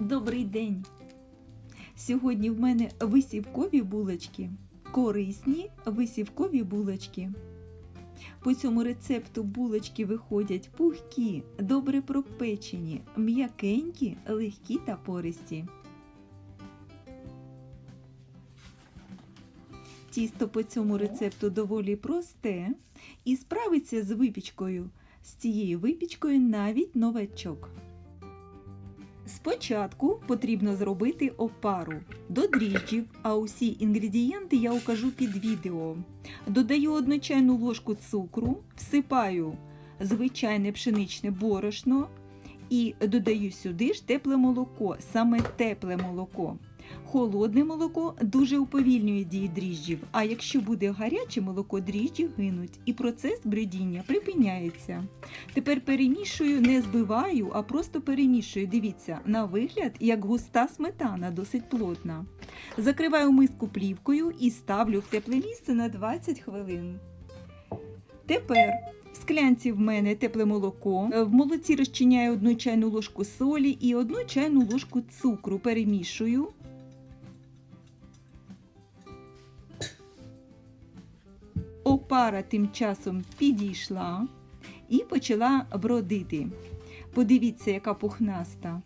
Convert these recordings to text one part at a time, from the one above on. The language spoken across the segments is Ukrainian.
Добрий день! Сьогодні в мене висівкові булочки. Корисні висівкові булочки. По цьому рецепту булочки виходять пухкі, добре пропечені, м'якенькі, легкі та пористі. Тісто по цьому рецепту доволі просте і справиться з випічкою. З цією випічкою навіть новачок. Спочатку потрібно зробити опару до дріжджів, а усі інгредієнти я укажу під відео. Додаю одну чайну ложку цукру, всипаю звичайне пшеничне борошно і додаю сюди ж тепле молоко, саме тепле молоко. Холодне молоко дуже уповільнює дії дріжджів, а якщо буде гаряче молоко, дріжджі гинуть і процес бродіння припиняється. Тепер перемішую, не збиваю, а просто перемішую. Дивіться, на вигляд, як густа сметана, досить плотна. Закриваю миску плівкою і ставлю в тепле місце на 20 хвилин. Тепер в склянці в мене тепле молоко. В молоці розчиняю одну чайну ложку солі і одну чайну ложку цукру. Перемішую. Опара тим часом підійшла і почала бродити. Подивіться, яка пухнаста.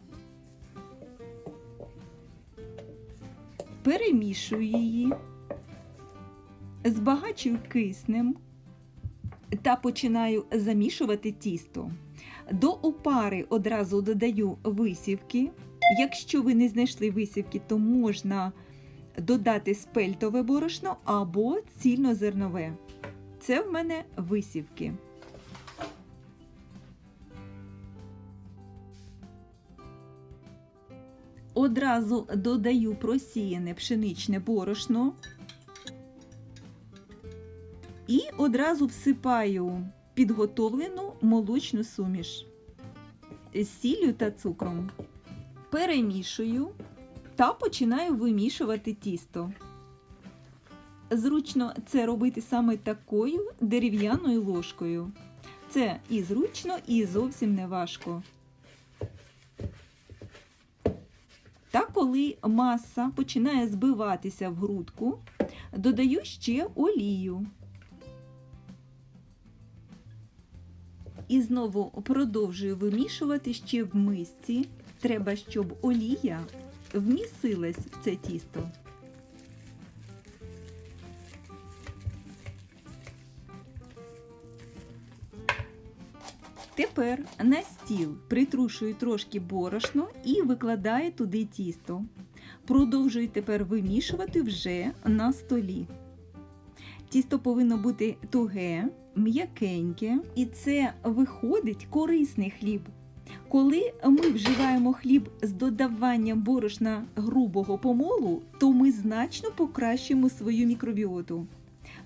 Перемішую її, збагачую киснем та починаю замішувати тісто. До опари одразу додаю висівки. Якщо ви не знайшли висівки, то можна додати спельтове борошно або цільнозернове. Це в мене висівки. Одразу додаю просіяне пшеничне борошно і одразу всипаю підготовлену молочну суміш з сіллю та цукром. Перемішую та починаю вимішувати тісто. Зручно це робити саме такою дерев'яною ложкою. Це і зручно, і зовсім не важко. Та коли маса починає збиватися в грудку, додаю ще олію. І знову продовжую вимішувати ще в мисці. Треба, щоб олія вмісилась в це тісто. Тепер на стіл притрушую трошки борошно і викладаю туди тісто. Продовжую тепер вимішувати вже на столі. Тісто повинно бути туге, м'якеньке, і це виходить корисний хліб. Коли ми вживаємо хліб з додаванням борошна грубого помолу, то ми значно покращимо свою мікробіоту.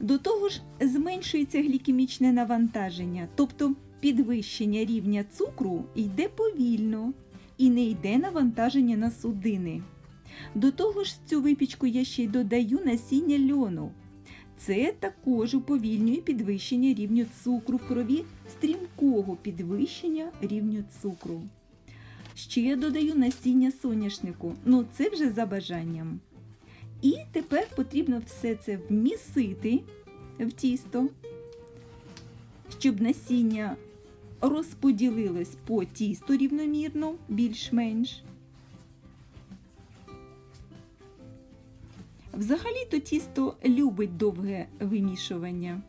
До того ж, зменшується глікемічне навантаження, тобто підвищення рівня цукру йде повільно і не йде навантаження на судини. До того ж, цю випічку я ще й додаю насіння льону. Це також уповільнює підвищення рівню цукру в крові, стрімкого підвищення рівню цукру. Ще я додаю насіння соняшнику, ну це вже за бажанням. І тепер потрібно все це вмісити в тісто, щоб насіння розподілилось по тісту рівномірно, більш-менш. Взагалі-то тісто любить довге вимішування.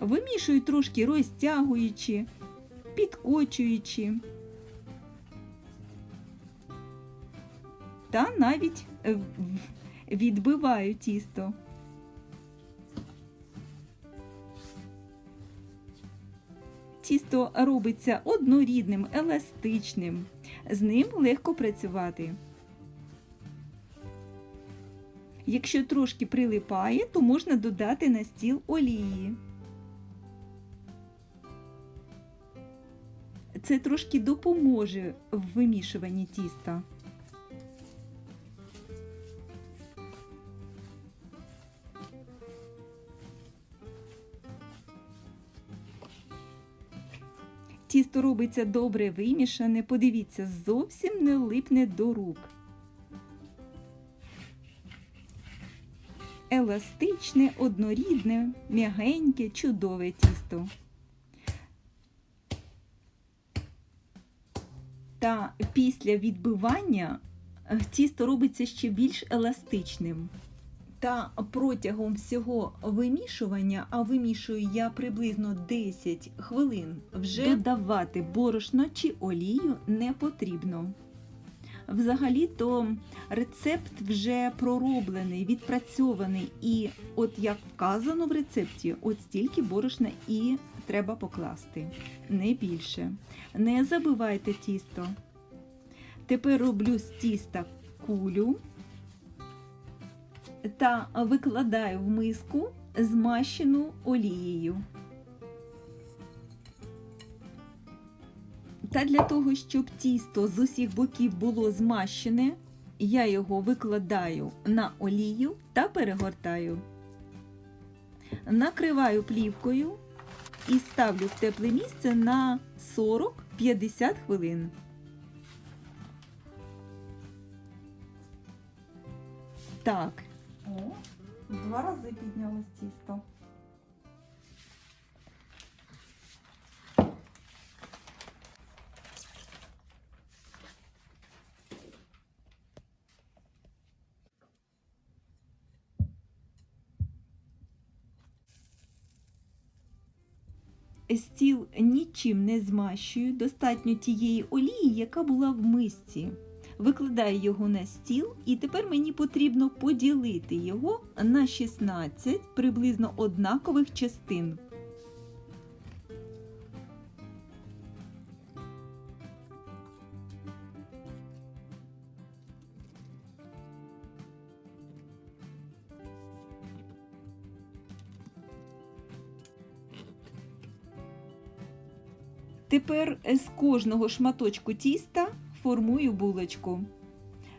Вимішую трошки розтягуючи, підкочуючи. Та навіть відбиваю тісто. Тісто робиться однорідним, еластичним, з ним легко працювати. Якщо трошки прилипає, то можна додати на стіл олії. Це трошки допоможе в вимішуванні тіста. Тісто робиться добре вимішане, подивіться, зовсім не липне до рук. Еластичне, однорідне, м'ягеньке, чудове тісто. Та після відбивання тісто робиться ще більш еластичним. Та протягом всього вимішування, а вимішую я приблизно 10 хвилин, вже додавати борошно чи олію не потрібно. Взагалі-то рецепт вже пророблений, відпрацьований, і от як вказано в рецепті, от стільки борошна і треба покласти, не більше. Не забивайте тісто. Тепер роблю з тіста кулю та викладаю в миску змащену олією. Та для того, щоб тісто з усіх боків було змащене, я його викладаю на олію та перегортаю. Накриваю плівкою і ставлю в тепле місце на 40-50 хвилин. Так. О, два рази піднялось тісто. Стіл нічим не змащую, достатньо тієї олії, яка була в мисці. Викладаю його на стіл, і тепер мені потрібно поділити його на 16 приблизно однакових частин. Тепер з кожного шматочку тіста формую булочку.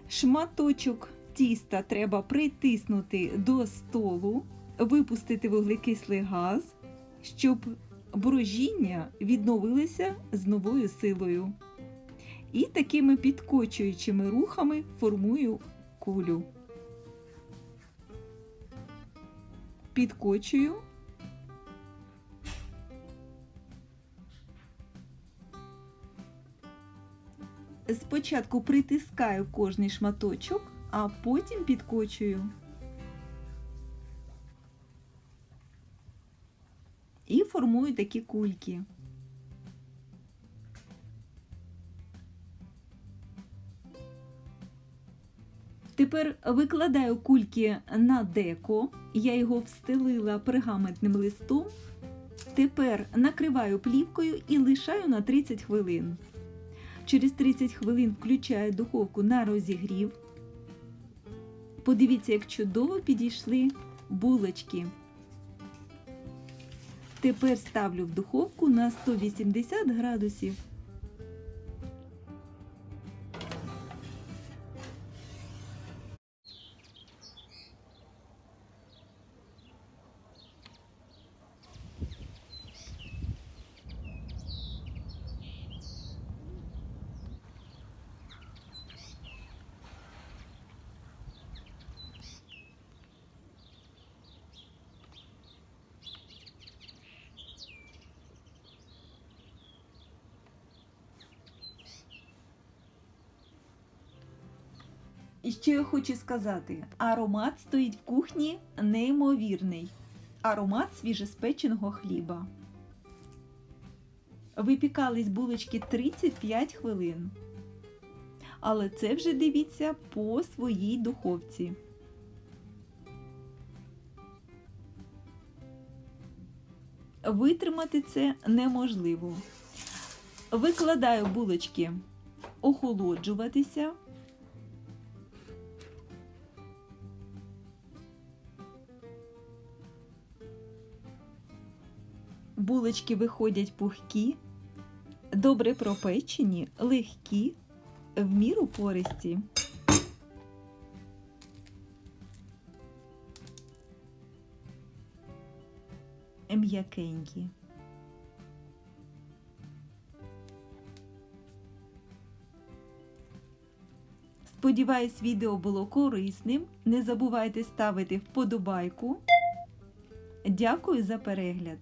Шматочок тіста треба притиснути до столу, випустити вуглекислий газ, щоб брожіння відновилося з новою силою. І такими підкочуючими рухами формую кулю. Підкочую. Спочатку притискаю кожний шматочок, а потім підкочую. І формую такі кульки. Тепер викладаю кульки на деко, я його встелила пергаментним листом. Тепер накриваю плівкою і лишаю на 30 хвилин. Через 30 хвилин включаю духовку на розігрів. Подивіться, як чудово підійшли булочки. Тепер ставлю в духовку на 180 градусів. І що я хочу сказати: аромат стоїть в кухні неймовірний. Аромат свіжеспеченого хліба. Випікались булочки 35 хвилин. Але це вже дивіться по своїй духовці. Витримати це неможливо. Викладаю булочки охолоджуватися. булочки виходять пухкі, добре пропечені, легкі, в міру пористі. М'якенькі. Сподіваюсь, відео було корисним. Не забувайте ставити вподобайку. Дякую за перегляд!